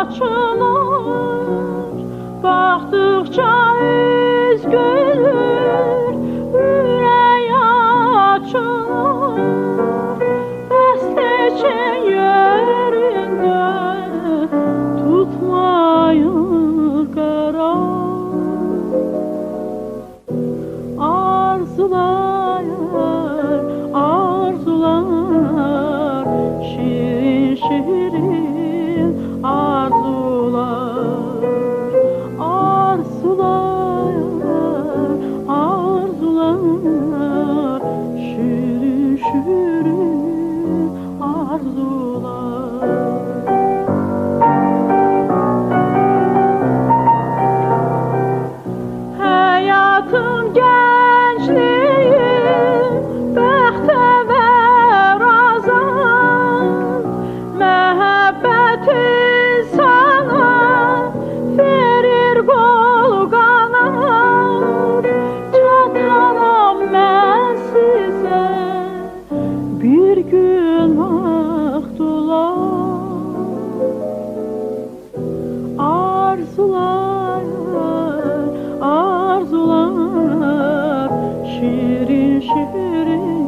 açılır Baktıkça üzgünür Yüreği açılır. Besteçen yerinde Tutmayın karar. Arzulayar düşürür